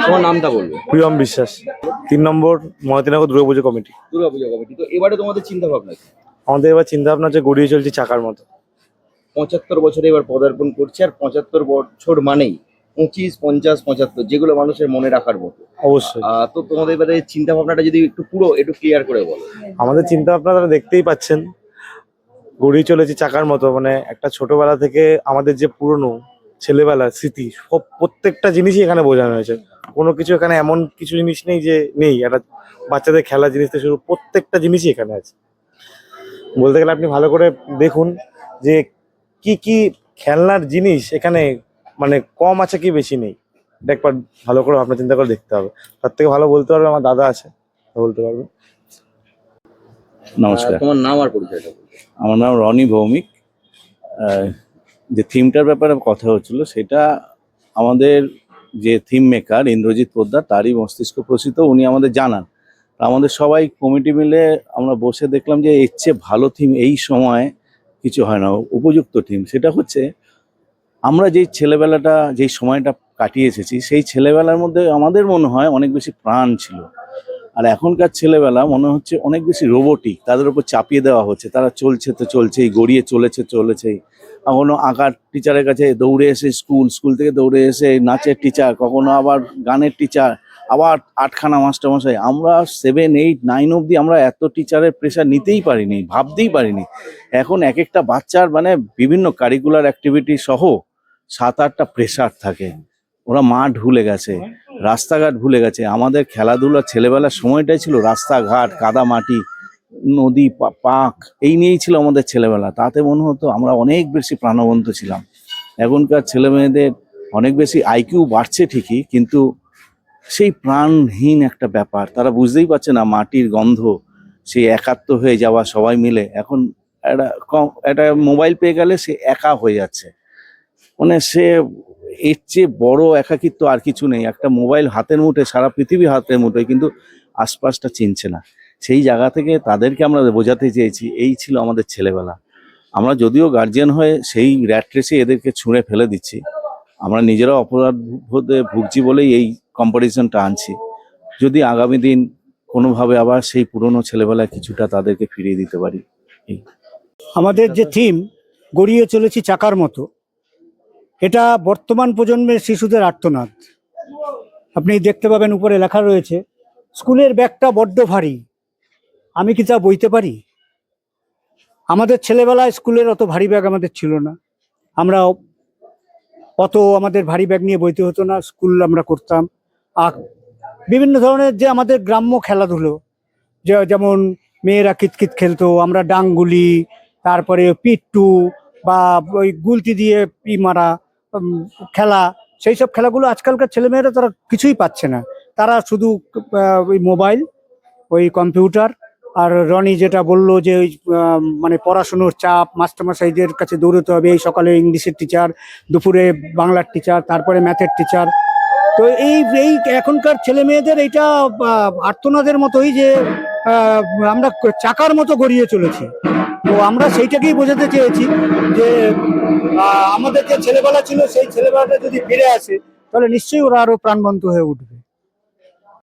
তোমার নামটা বলবে। প্রিয়ম বিশ্বাস। তিন number Mahatinagar Durga Puja committee. Durga Puja committee. তো এবারে তোমাদের চিন্তা ভাবনা কি? আমাদের এবার চিন্তা ভাবনা হচ্ছে গড়িয়ে চলছে চাকার মতো। পঁচাত্তর বছরে এবার পদার্পণ করছে আর পঁচাত্তর বছর মানেই পঁচিশ পঞ্চাশ পঁচাত্তর যেগুলো মানুষের মনে রাখার মতো। অবশ্যই। তো তোমাদের এবারে চিন্তা ভাবনাটা যদি একটু পুরো একটু ক্লিয়ার করে বলো। আমাদের চিন্তা ভাবনা তারা দেখতেই পাচ্ছেন। গড়িয়ে চলেছে চাকার মতো মানে একটা ছোটবেলা থেকে আমাদের যে পুরনো ছেলেবেলার স্মৃতি সব প্রত্যেকটা জিনিসই এখানে বোঝানো হয়েছে। কোনো কিছু এখানে এমন কিছু জিনিস নেই যে নেই একটা বাচ্চাদের খেলার জিনিস থেকে শুরু প্রত্যেকটা জিনিসই এখানে আছে। বলতে গেলে আপনি ভালো করে দেখুন যে কি কি খেলনার জিনিস এখানে মানে কম আছে কি বেশি নেই। এটা একবার ভালো করে আপনার চিন্তা করে দেখতে হবে। তার থেকে ভালো বলতে পারবে আমার দাদা আছে বলতে পারবে। নমস্কার। তোমার নাম আর পরিচয়টা আমার নাম রনি ভৌমিক। যে থিমটার ব্যাপারে কথা হচ্ছিল, সেটা আমাদের যে থিম মেকার ইন্দ্রজিৎ পোদ্দার, তারই মস্তিষ্ক প্রসিত, উনি আমাদের জানান। আমাদের সবাই কমিটি মিলে আমরা বসে দেখলাম যে এর চেয়ে ভালো থিম এই সময় কিছু হয় না, উপযুক্ত থিম সেটা হচ্ছে, আমরা যেই ছেলেবেলাটা, যেই সময়টা কাটিয়ে এসেছি, সেই ছেলেবেলার মধ্যে আমাদের মনে হয় অনেক বেশি প্রাণ ছিল। আর এখনকার ছেলেবেলা মনে হচ্ছে অনেক বেশি রোবোটিক তাদের উপর চাপিয়ে দেওয়া হচ্ছে, তারা চলছে তো চলছেই, গড়িয়ে চলেছে, চলেছেই। কখনো আঁকার টিচারের কাছে দৌড়ে এসে স্কুল স্কুল থেকে দৌড়ে এসে নাচের টিচার কখনো আবার গানের টিচার আবার আটখানা মাস্টারমশাই আমরা সেভেন এইট নাইন অবধি আমরা এত টিচারের প্রেশার নিতেই পারিনি, ভাবতেই পারিনি। এখন এক একটা বাচ্চার মানে বিভিন্ন কারিকুলার অ্যাক্টিভিটি সহ সাত, আটটা প্রেশার থাকে। ওরা মাঠ ভুলে গেছে, রাস্তাঘাট ভুলে গেছে। আমাদের খেলাধুলা ছেলেবেলার সময়টাই ছিল রাস্তাঘাট কাদা মাটি নদী পাক, এই নিয়েই ছিল আমাদের ছেলেবেলা। তাতে মনে হতো আমরা অনেক বেশি প্রাণবন্ত ছিলাম। এখনকার ছেলে মেয়েদের অনেক বেশি আইকিউ বাড়ছে ঠিকই, কিন্তু সেই প্রাণহীন একটা ব্যাপার। তারা বুঝতেই পারছে না মাটির গন্ধ, সেই একাত্ম হয়ে যাওয়া সবাই মিলে। এখন একটা কম, একটা মোবাইল পেয়ে গেলে সে একা হয়ে যাচ্ছে। মানে সে, এর চেয়ে বড় একাকিত্ব আর কিছু নেই। একটা মোবাইল হাতের মুঠে সারা পৃথিবী হাতের মুঠোয়, কিন্তু আশপাশটা চিনছে না। সেই জায়গা থেকে তাদেরকে আমরা বোঝাতে চেয়েছি, এই ছিল আমাদের ছেলেবেলা। আমরা যদিও গার্জিয়ান হয়ে সেই র্যাট রেসে এদেরকে ছুঁড়ে ফেলে দিচ্ছি, আমরা নিজেরা অপরাধ ভুগছি বলেই এই কম্পারিজনটা আনছি। যদি আগামী দিন কোনোভাবে আবার সেই পুরনো ছেলেবেলায় কিছুটা তাদেরকে ফিরিয়ে দিতে পারি আমাদের যে থিম গড়িয়ে চলেছি চাকার মতো, এটা বর্তমান প্রজন্মের শিশুদের আর্তনাদ। আপনি দেখতে পাবেন উপরে লেখা রয়েছে, স্কুলের ব্যাগটা বড্ড ভারী। আমি কি তা বইতে পারি? আমাদের ছেলেবেলায় স্কুলের অত ভারী ব্যাগ আমাদের ছিল না। আমরা অত আমাদের ভারী ব্যাগ নিয়ে বইতে হতো না, স্কুল আমরা করতাম। আর বিভিন্ন ধরনের যে আমাদের গ্রাম্য খেলাধুলো, যে যেমন মেয়েরা কিতকিত খেলতো, আমরা ডাঙ্গুলি, তারপরে পিট্টু বা ওই গুলতি দিয়ে পি মারা খেলা, সেই সব খেলাগুলো আজকালকার ছেলেমেয়েরা তারা কিছুই পাচ্ছে না। তারা শুধু ওই মোবাইল, ওই কম্পিউটার আর রনি যেটা বলল যে ওই মানে পড়াশুনোর চাপ, মাস্টারমশাইদের কাছে দৌড়তে হবে, এই সকালে ইংলিশের টিচার দুপুরে বাংলার টিচার তারপরে ম্যাথের টিচার তো এই এই এখনকার ছেলে মেয়েদের এইটা আর্তনাদের মতোই যে আমরা চাকার মতো গড়িয়ে চলেছি। তো আমরা সেইটাকেই বোঝাতে চেয়েছি যে আমাদের যে ছেলেবেলা ছিল, সেই ছেলেবেলাটা যদি ফিরে আসে, তাহলে নিশ্চয়ই ওরা আরও প্রাণবন্ত হয়ে উঠবে।